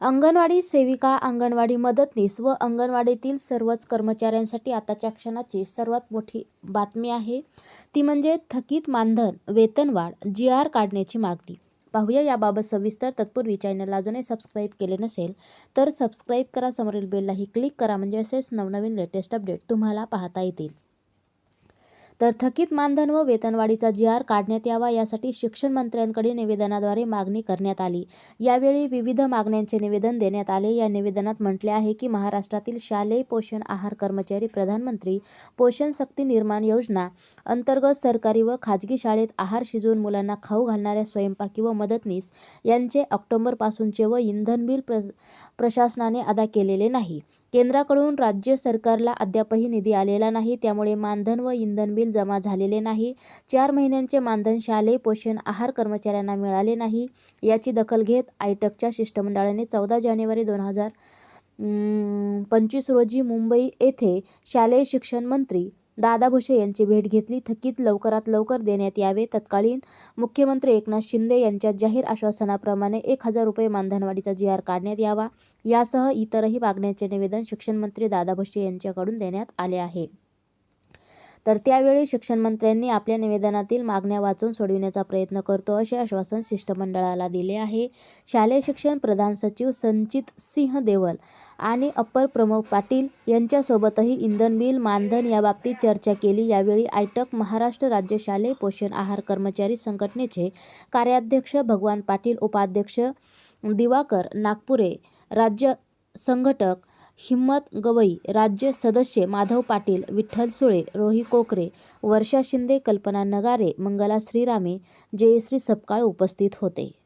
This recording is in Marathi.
अंगणवाडी सेविका अंगणवाडी मदतनीस व अंगणवाडीतील सर्वच कर्मचाऱ्यांसाठी आताच्या क्षणाची सर्वात मोठी बातमी आहे. ती म्हणजे थकीत मानधन वेतनवाढ जी आर काढण्याची मागणी. पाहूया याबाबत सविस्तर तत्पूर्वी चॅनलला अजूनही सबस्क्राईब केले नसेल तर सबस्क्राईब करा समोरील बेललाही क्लिक करा म्हणजे असेच नवनवीन लेटेस्ट अपडेट तुम्हाला पाहता येतील. तर थकीत मानधन व वेतनवाढीचा जी आर काढण्यात यावा यासाठी शिक्षण मंत्र्यांकडे निवेदनाद्वारे मागणी करण्यात आली. यावेळी विविध मागण्यांचे निवेदन देण्यात आले. या निवेदनात म्हटले आहे की महाराष्ट्रातील शालेय पोषण आहार कर्मचारी प्रधानमंत्री पोषण शक्ती निर्माण योजना अंतर्गत सरकारी व खाजगी शाळेत आहार शिजवून मुलांना खाऊ घालणाऱ्या स्वयंपाकी व मदतनीस यांचे ऑक्टोबरपासूनचे व इंधन बिल प्र प्रशासनाने अदा केलेले नाही. केंद्राकडून राज्य सरकारला अद्यापही निधी आलेला नाही. त्यामुळे मानधन व इंधन बिल जमा झालेले नाही. चार महिन्यांचे मानधन शालेय पोषण आहार कर्मचाऱ्यांना मिळाले नाही. याची दखल घेत आयटकच्या शिष्टमंडळाने चौदा जानेवारी दोन हजार पंचवीस रोजी मुंबई येथे शालेय शिक्षण मंत्री दादा भुसे यांची भेट घेतली. थकीत लवकरात लवकर देण्यात यावे. तत्कालीन मुख्यमंत्री एकनाथ शिंदे यांच्या जाहीर आश्वासनाप्रमाणे एक हजार रुपये मानधनवाढीचा जी आर काढण्यात यावा. यासह इतरही मागण्यांचे निवेदन शिक्षणमंत्री दादा भुसे यांच्याकडून देण्यात आले आहे. तर त्यावेळी शिक्षण मंत्र्यांनी आपल्या निवेदनातील मागण्या वाचून सोडविण्याचा प्रयत्न करतो असे आश्वासन शिष्टमंडळाला दिले आहे. शालेय शिक्षण प्रधान सचिव संचित सिंह देवल आणि अप्पर प्रमोद पाटील यांच्यासोबतही इंधन बिल मानधन याबाबतीत चर्चा केली. यावेळी आयटक महाराष्ट्र राज्य शालेय पोषण आहार कर्मचारी संघटनेचे कार्याध्यक्ष भगवान पाटील उपाध्यक्ष दिवाकर नागपुरे राज्य संघटक हिम्मत गवई राज्य सदस्य माधव पाटील विठ्ठल सुळे रोही कोकरे वर्षा शिंदे कल्पना नगारे मंगला श्रीरामे जयश्री सपकाळ उपस्थित होते.